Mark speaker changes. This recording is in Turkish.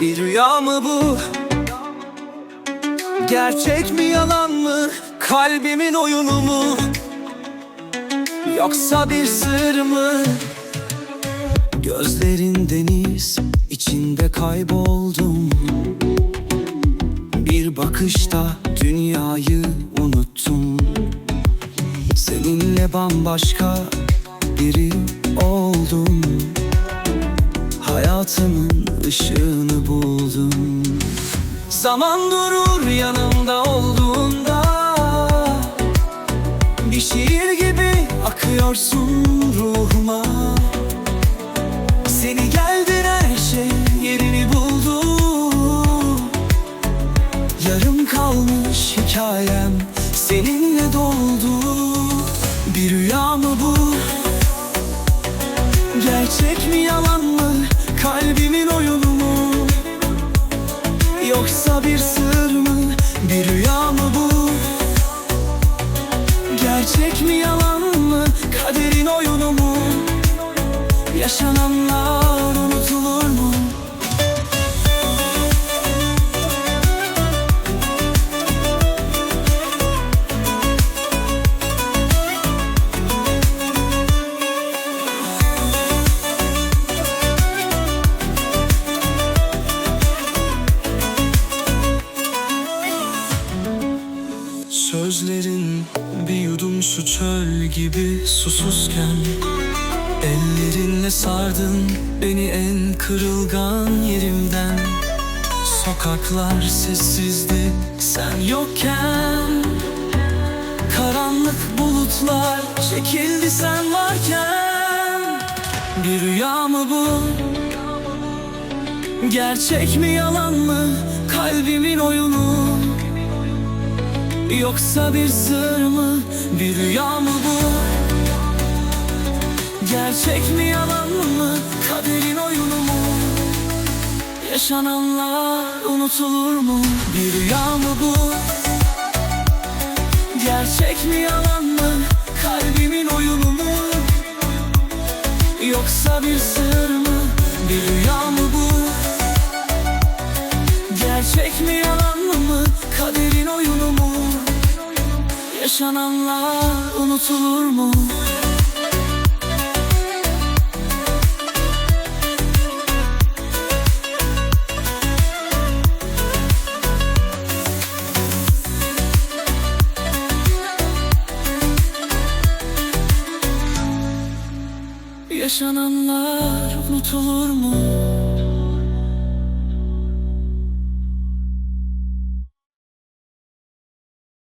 Speaker 1: rüya mı bu? Gerçek mi yalan mı? Kalbimin oyunu mu? Yoksa bir sır mı? Gözlerin deniz içinde kayboldum Bir bakışta dünyayı unuttum Seninle bambaşka biri oldum Hayatımın ışığını buldum. Zaman durur yanımda olduğunda. Bir şiir gibi akıyorsun ruhuma. Seni geldin her şey yerini buldu. Yarım kalmış hikayem seninle doldu. Bir rüya mı bu? Gerçek mi yalan Yaşananlar unutulur mu? Sözlerin bir yudum su çöl gibi susuzken Ellerinle sardın beni en kırılgan yerimden Sokaklar sessizdi sen yokken Karanlık bulutlar çekildi sen varken Bir rüya mı bu? Gerçek mi yalan mı? Kalbimin oyunu Yoksa bir sır mı, bir rüya mı bu? Gerçek mi yalan mı, kaderin oyunu mu? Yaşananlar unutulur mu? Bir rüya mı bu? Gerçek mi yalan mı, kalbimin oyunu mu? Yoksa bir sır mı, bir rüya mı bu? Gerçek mi yalan mı, kaderin oyunu mu? Yaşananlar unutulur mu? Yaşananlar unutulur mu?